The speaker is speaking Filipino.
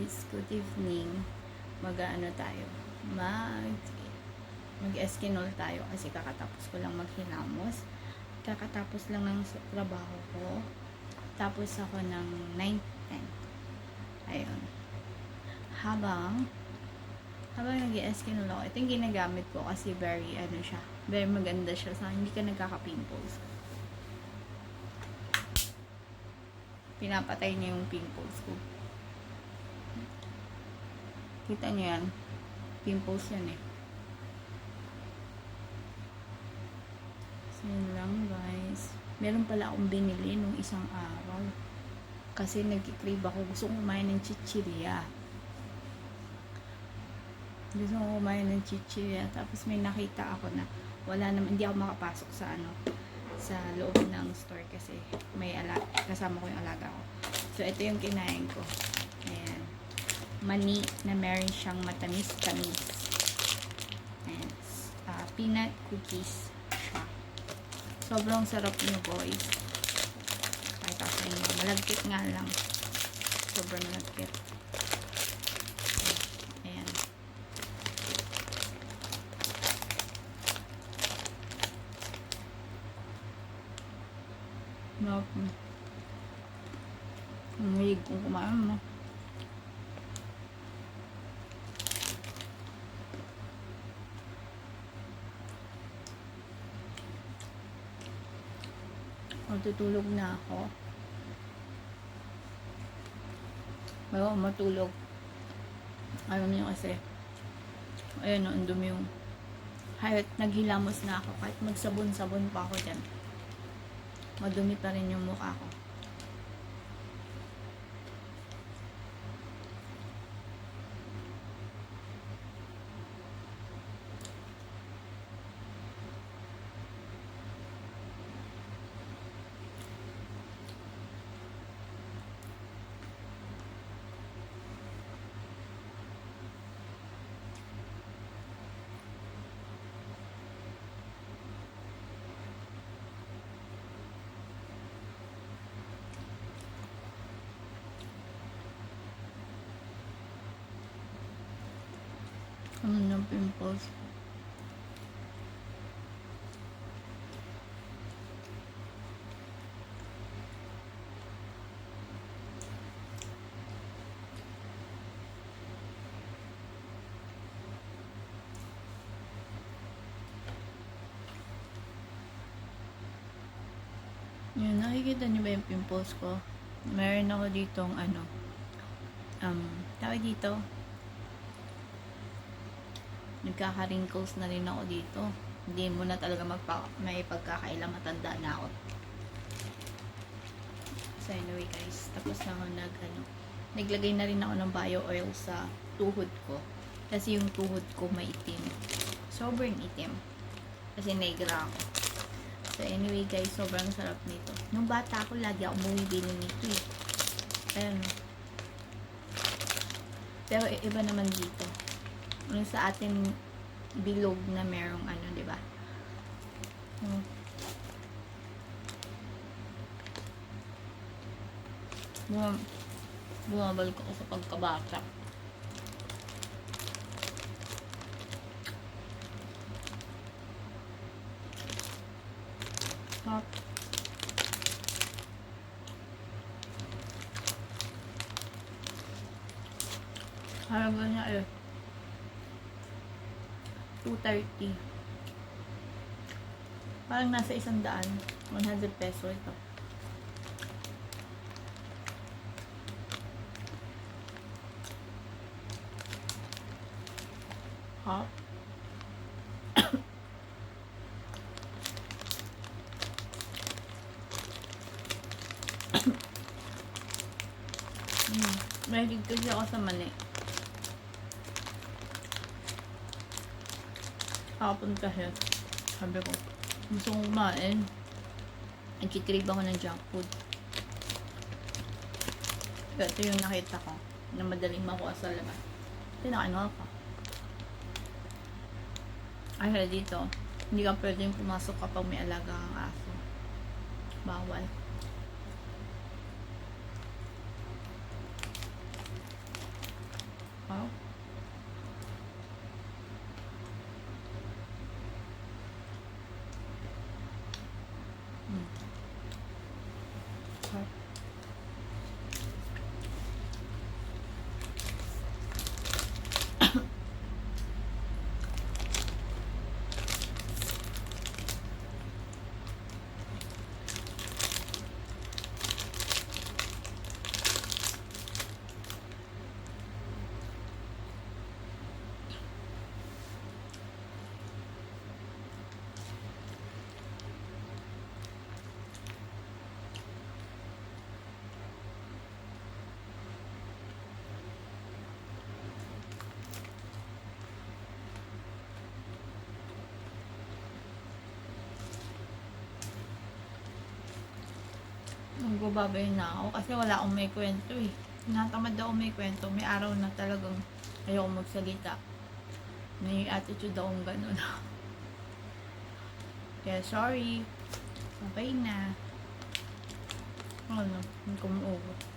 guys, good evening. Mag-ano tayo? Mag mag-eskinol tayo kasi kakatapos ko lang maghilamos. Kakatapos lang ng trabaho ko. Tapos ako ng 9:10. Ayun. Habang habang nag-eskinol ako, ito yung ginagamit ko kasi very ano siya, very maganda siya sa hindi ka nagkaka-pimples. Pinapatay niya yung pimples ko. Kita niyo yan? Pimples yan eh. So, lang guys. Meron pala akong binili nung isang araw. Kasi nagkikrave ako. Gusto kong kumain ng chichirya. Gusto kong kumain ng chichirya. Tapos may nakita ako na wala naman, hindi ako makapasok sa ano, sa loob ng store kasi may ala kasama ko yung alaga ko. So, ito yung kinain ko. Ayan mani na meron siyang matamis-tamis. Ayan. Ah, peanut cookies siya. Sobrang sarap niyo, boys. Kahit ako inyo. Malagkit nga lang. Sobrang malagkit. Ayan. Nope. Umilig kong kumain mo. Matutulog na ako. Bago matulog. Alam niyo kasi, ayun ang dumi yung kahit naghilamos na ako, kahit magsabon-sabon pa ako dyan, madumi pa rin yung mukha ko. Ano ng pimples? Yun, nakikita niyo ba yung pimples ko? Meron ako ditong ano, um, tawag dito, nagkaka-wrinkles na rin ako dito. Hindi mo na talaga magpa may pagkakailang matanda na ako. So anyway guys, tapos na ako nag ano, naglagay na rin ako ng bio oil sa tuhod ko. Kasi yung tuhod ko maitim. Sobrang itim. Kasi negra ako. So anyway guys, sobrang sarap nito. Nung bata ako, lagi ako bumibili nito eh. Ayan. Pero iba naman dito yung sa atin bilog na merong ano, di ba? Hmm. Bum bumabalik ako sa pagkabata. Hot. Halaga niya eh. 230. Parang nasa isang daan. 100 peso ito. Hot. mm, mahilig kasi ako sa mani. Kapon kasi, sabi ko, gusto kong kumain. Nagkikrave ako ng junk food. Ito yung nakita ko na madaling makuha sa labas. Pinakain ako. Ay, dito, hindi ka pwedeng pumasok kapag may alaga kang aso. Bawal. Wow. Mm. Sarap. Magbababay na ako kasi wala akong may kwento eh. Natamad ako may kwento. May araw na talagang ayoko magsalita. May attitude akong ganun. Kaya sorry. Okay na. Ano, maubo.